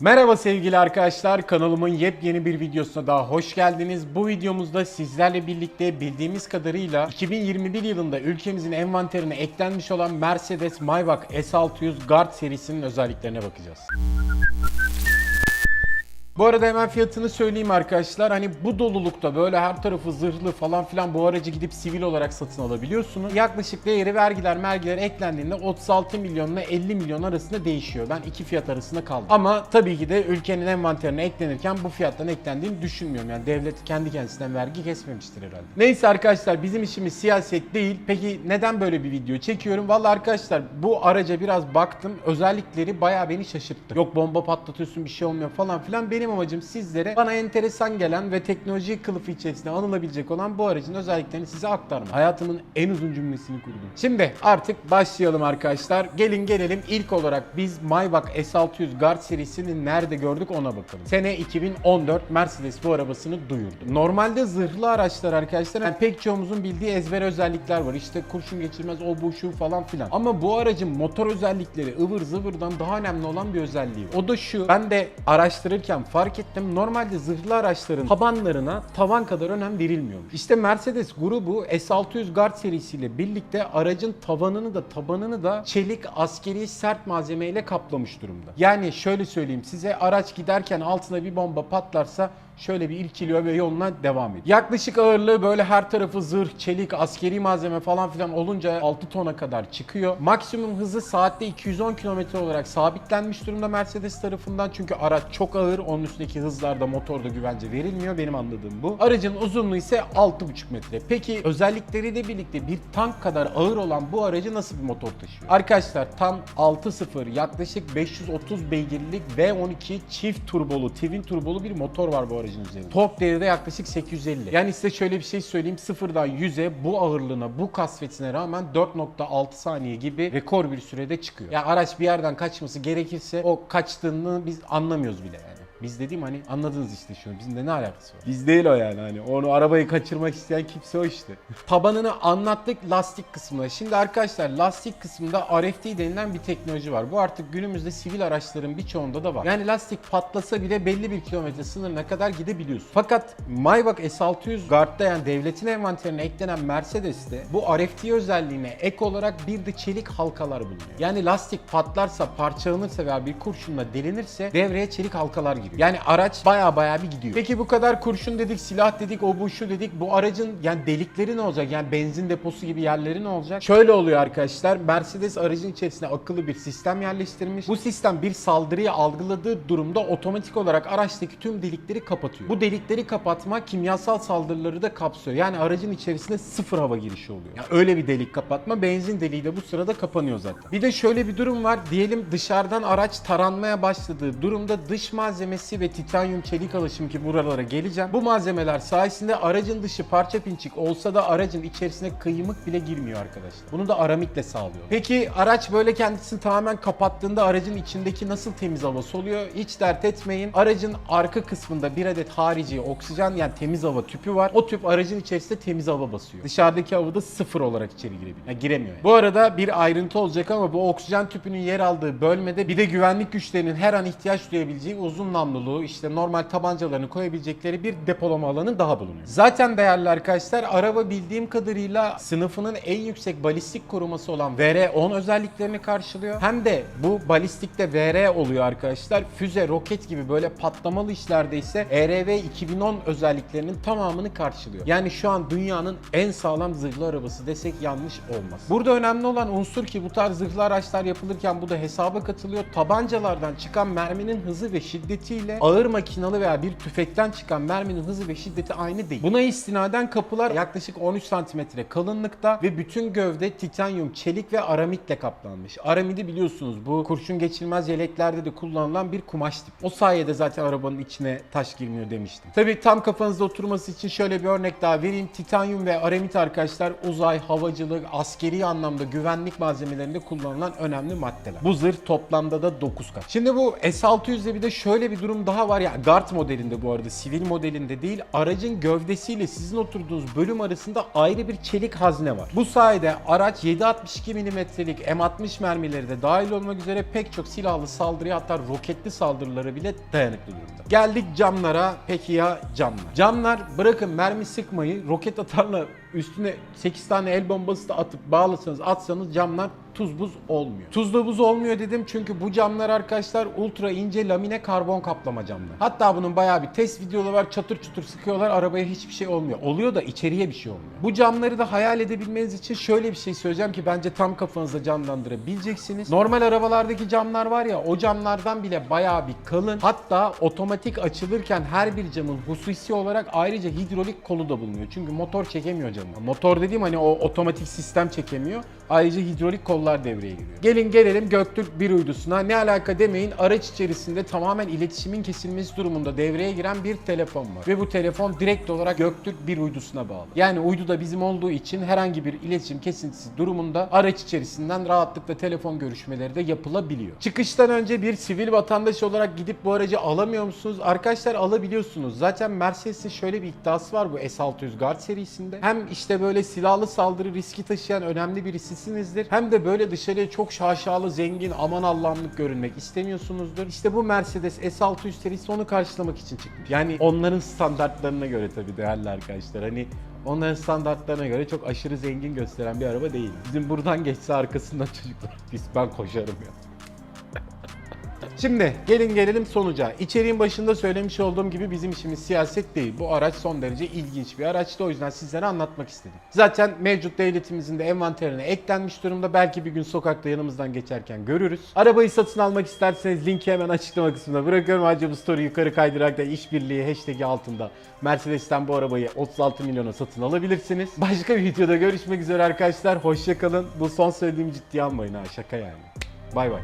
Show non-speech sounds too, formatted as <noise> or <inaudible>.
Merhaba sevgili arkadaşlar kanalımın yepyeni bir videosuna daha hoş geldiniz. Bu videomuzda sizlerle birlikte bildiğimiz kadarıyla 2021 yılında ülkemizin envanterine eklenmiş olan Mercedes Maybach S600 Guard serisinin özelliklerine bakacağız. Bu arada hemen fiyatını söyleyeyim arkadaşlar. Hani bu dolulukta böyle her tarafı zırhlı falan filan bu aracı gidip sivil olarak satın alabiliyorsunuz. Yaklaşık değeri vergiler mergiler eklendiğinde 36 milyonla 50 milyon arasında değişiyor. Ben iki fiyat arasında kaldım. Ama tabii ki de ülkenin envanterine eklenirken bu fiyattan eklendiğini düşünmüyorum. Yani devlet kendi kendisinden vergi kesmemiştir herhalde. Neyse arkadaşlar bizim işimiz siyaset değil. Peki neden böyle bir video çekiyorum? Vallahi arkadaşlar bu araca biraz baktım. Özellikleri bayağı beni şaşırttı. Yok bomba patlatıyorsun bir şey olmuyor falan filan. Benim amacım sizlere bana enteresan gelen ve teknoloji kılıfı içerisinde anılabilecek olan bu aracın özelliklerini size aktarmak. Hayatımın en uzun cümlesini kurdum. Şimdi artık başlayalım arkadaşlar. Gelin gelelim ilk olarak biz Maybach S600 Guard serisini nerede gördük ona bakalım. Sene 2014 Mercedes bu arabasını duyurdu. Normalde zırhlı araçlar arkadaşlar yani pek çoğumuzun bildiği ezber özellikler var. İşte kurşun geçirmez o bu şu falan filan. Ama bu aracın motor özellikleri ıvır zıvırdan daha önemli olan bir özelliği var. O da şu. Ben de araştırırken fark ettim. Normalde zırhlı araçların tabanlarına tavan kadar önem verilmiyormuş. İşte Mercedes grubu S600 Guard serisiyle birlikte aracın tavanını da tabanını da çelik askeri sert malzemeyle kaplamış durumda. Yani şöyle söyleyeyim size araç giderken altına bir bomba patlarsa şöyle bir irkiliyor ve yoluna devam ediyor. Yaklaşık ağırlığı böyle her tarafı zırh, çelik, askeri malzeme falan filan olunca 6 tona kadar çıkıyor. Maksimum hızı saatte 210 km olarak sabitlenmiş durumda Mercedes tarafından. Çünkü araç çok ağır. Onun üstündeki hızlarda motorda güvence verilmiyor. Benim anladığım bu. Aracın uzunluğu ise 6,5 metre. Peki özellikleriyle birlikte bir tank kadar ağır olan bu aracı nasıl bir motor taşıyor? Arkadaşlar tam 6.0 yaklaşık 530 beygirlik V12 çift turbolu, twin turbolu bir motor var bu aracın üzerinde. Tork değeri de yaklaşık 850. Yani size şöyle bir şey söyleyeyim. Sıfırdan 100'e bu ağırlığına, bu kasvetine rağmen 4.6 saniye gibi rekor bir sürede çıkıyor. Ya araç bir yerden kaçması gerekirse o kaçtığını biz anlamıyoruz bile yani. Biz dediğim hani anladınız işte şunu. Bizimle ne alakası var? Biz değil o yani hani onu arabayı kaçırmak isteyen kimse o işte. <laughs> Tabanını anlattık lastik kısmına. Şimdi arkadaşlar lastik kısmında RFD denilen bir teknoloji var. Bu artık günümüzde sivil araçların birçoğunda da var. Yani lastik patlasa bile belli bir kilometre sınırına kadar gidebiliyorsun. Fakat Maybach S600 Guard'da yani devletin envanterine eklenen Mercedes'te bu RFD özelliğine ek olarak bir de çelik halkalar bulunuyor. Yani lastik patlarsa, parçalanırsa veya bir kurşunla delinirse devreye çelik halkalar giriyor. Yani araç baya baya bir gidiyor. Peki bu kadar kurşun dedik, silah dedik, o bu şu dedik. Bu aracın yani delikleri ne olacak? Yani benzin deposu gibi yerleri ne olacak? Şöyle oluyor arkadaşlar. Mercedes aracın içerisine akıllı bir sistem yerleştirmiş. Bu sistem bir saldırıyı algıladığı durumda otomatik olarak araçtaki tüm delikleri kapatıyor. Bu delikleri kapatma kimyasal saldırıları da kapsıyor. Yani aracın içerisine sıfır hava girişi oluyor. Yani öyle bir delik kapatma. Benzin deliği de bu sırada kapanıyor zaten. Bir de şöyle bir durum var. Diyelim dışarıdan araç taranmaya başladığı durumda dış malzemesi ve titanyum çelik alışım ki buralara geleceğim. Bu malzemeler sayesinde aracın dışı parça pinçik olsa da aracın içerisine kıymık bile girmiyor arkadaşlar. Bunu da aramitle sağlıyor. Peki araç böyle kendisini tamamen kapattığında aracın içindeki nasıl temiz hava soluyor? Hiç dert etmeyin. Aracın arka kısmında bir adet harici oksijen yani temiz hava tüpü var. O tüp aracın içerisinde temiz hava basıyor. Dışarıdaki hava da sıfır olarak içeri girebiliyor. Yani giremiyor. yani. Bu arada bir ayrıntı olacak ama bu oksijen tüpünün yer aldığı bölmede bir de güvenlik güçlerinin her an ihtiyaç duyabileceği uzun namlulu işte normal tabancalarını koyabilecekleri bir depolama alanı daha bulunuyor. Zaten değerli arkadaşlar araba bildiğim kadarıyla sınıfının en yüksek balistik koruması olan VR10 özelliklerini karşılıyor. Hem de bu balistikte VR oluyor arkadaşlar. Füze, roket gibi böyle patlamalı işlerde ise ERV 2010 özelliklerinin tamamını karşılıyor. Yani şu an dünyanın en sağlam zırhlı arabası desek yanlış olmaz. Burada önemli olan unsur ki bu tarz zırhlı araçlar yapılırken bu da hesaba katılıyor. Tabancalardan çıkan merminin hızı ve şiddetiyle ağır makinalı veya bir tüfekten çıkan merminin hızı ve şiddeti aynı değil. Buna istinaden kapılar yaklaşık 13 santimetre kalınlıkta ve bütün gövde titanyum, çelik ve aramitle kaplanmış. Aramidi biliyorsunuz bu kurşun geçirmez yeleklerde de kullanılan bir kumaş tipi. O sayede zaten arabanın içine taş girmiyor demiştim. Tabii tam kafanızda oturması için şöyle bir örnek daha vereyim. Titanyum ve aramit arkadaşlar uzay, havacılık, askeri anlamda güvenlik malzemelerinde kullanılan önemli maddeler. Bu zırh toplamda da 9 kat. Şimdi bu S600'de bir de şöyle bir durum daha var ya Guard modelinde bu arada sivil modelinde değil aracın gövdesiyle sizin oturduğunuz bölüm arasında ayrı bir çelik hazne var. Bu sayede araç 7.62 mm'lik M60 mermileri de dahil olmak üzere pek çok silahlı saldırıya hatta roketli saldırılara bile dayanıklı durumda. Geldik camlara. Peki ya camlar? Camlar bırakın mermi sıkmayı roket atarla üstüne 8 tane el bombası da atıp bağlasanız atsanız camlar tuz buz olmuyor. Tuzlu buz olmuyor dedim çünkü bu camlar arkadaşlar ultra ince lamine karbon kaplama camlar. Hatta bunun bayağı bir test videoları var. Çatır çutur sıkıyorlar arabaya hiçbir şey olmuyor. Oluyor da içeriye bir şey olmuyor. Bu camları da hayal edebilmeniz için şöyle bir şey söyleyeceğim ki bence tam kafanızda canlandırabileceksiniz. Normal arabalardaki camlar var ya o camlardan bile bayağı bir kalın. Hatta otomatik açılırken her bir camın hususi olarak ayrıca hidrolik kolu da bulunuyor. Çünkü motor çekemiyor camı. Motor dediğim hani o otomatik sistem çekemiyor. Ayrıca hidrolik kollar devreye giriyor. Gelin gelelim Göktürk 1 uydusuna. Ne alaka demeyin araç içerisinde tamamen iletişimin kesilmesi durumunda devreye giren bir telefon var. Ve bu telefon direkt olarak Göktürk 1 uydusuna bağlı. Yani uydu da bizim olduğu için herhangi bir iletişim kesintisi durumunda araç içerisinden rahatlıkla telefon görüşmeleri de yapılabiliyor. Çıkıştan önce bir sivil vatandaş olarak gidip bu aracı alamıyor musunuz? Arkadaşlar alabiliyorsunuz. Zaten Mercedes'in şöyle bir iddiası var bu S600 Guard serisinde. Hem işte böyle silahlı saldırı riski taşıyan önemli birisisinizdir. Hem de böyle dışarıya çok şaşalı, zengin, aman Allah'ımlık görünmek istemiyorsunuzdur. İşte bu Mercedes S600 serisi onu karşılamak için çıkmış. Yani onların standartlarına göre tabii değerli arkadaşlar. Hani onların standartlarına göre çok aşırı zengin gösteren bir araba değil. Bizim buradan geçse arkasından çocuklar biz ben koşarım ya. Şimdi gelin gelelim sonuca. İçeriğin başında söylemiş olduğum gibi bizim işimiz siyaset değil. Bu araç son derece ilginç bir araçtı. O yüzden sizlere anlatmak istedim. Zaten mevcut devletimizin de envanterine eklenmiş durumda. Belki bir gün sokakta yanımızdan geçerken görürüz. Arabayı satın almak isterseniz linki hemen açıklama kısmına bırakıyorum. Ayrıca bu story yukarı kaydırarak da işbirliği hashtag'i altında Mercedes'ten bu arabayı 36 milyona satın alabilirsiniz. Başka bir videoda görüşmek üzere arkadaşlar. Hoşçakalın. Bu son söylediğimi ciddiye almayın ha şaka yani. Bay bay.